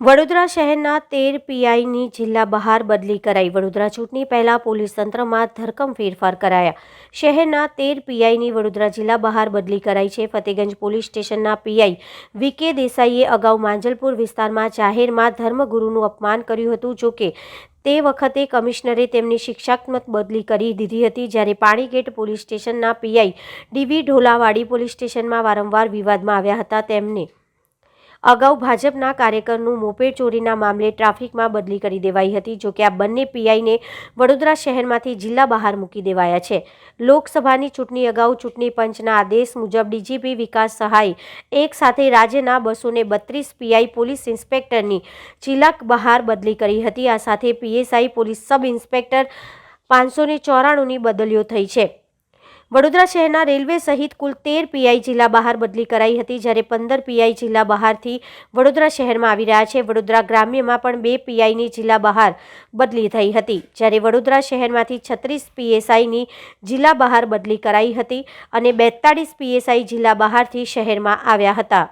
વડોદરા શહેરના તેર પીઆઈની જિલ્લા બહાર બદલી કરાઈ. વડોદરા ચૂંટણી પહેલા પોલીસ તંત્રમાં ધરકમ ફેરફાર કરાયા. શહેરના તેર પીઆઈની વડોદરા જિલ્લા બહાર બદલી કરાઈ છે. ફતેગંજ પોલીસ સ્ટેશનના પીઆઈ વીકે દેસાઈએ અગાઉ માંજલપુર વિસ્તારમાં જાહેરમાં ધર્મગુરુનું અપમાન કર્યું હતું. જોકે તે વખતે કમિશનરે તેમની શિક્ષાત્મક બદલી કરી દીધી હતી. જ્યારે પાણીગેટ પોલીસ સ્ટેશનના પીઆઈ ડીવી ઢોલાવાડી પોલીસ સ્ટેશનમાં વારંવાર વિવાદમાં આવ્યા હતા. તેમને અગાઉ ભાજપના કાર્યકરનું મોપેડ ચોરીના મામલે ટ્રાફિકમાં બદલી કરી દેવાઈ હતી જોકે આ બંને પીઆઈને વડોદરા શહેરમાંથી જિલ્લા બહાર મૂકી દેવાયા છે. લોકસભાની ચૂંટણી અગાઉ ચૂંટણી પંચના આદેશ મુજબ ડીજીપી વિકાસ સહાય, એક સાથે રાજ્યના બસોને બત્રીસ પીઆઈ પોલીસ ઇન્સ્પેક્ટરની જિલ્લા બહાર બદલી કરી હતી. આ સાથે પીએસઆઈ પોલીસ સબ ઇન્સ્પેક્ટર પાંચસો ચોરાણુંની બદલીઓ થઈ છે. વડોદરા શહેરના રેલવે સહિત કુલ તેર પીઆઈ જિલ્લા બહાર બદલી કરાઈ હતી, જ્યારે પંદર પીઆઈ જિલ્લા બહારથી વડોદરા શહેરમાં આવી રહ્યા છે. વડોદરા ગ્રામ્યમાં પણ બે પીઆઈની જિલ્લા બહાર બદલી થઈ હતી, જ્યારે વડોદરા શહેરમાંથી છત્રીસ પીએસઆઈની જિલ્લા બહાર બદલી કરાઈ હતી અને બેતાળીસ પીએસઆઈ જિલ્લા બહારથી શહેરમાં આવ્યા હતા.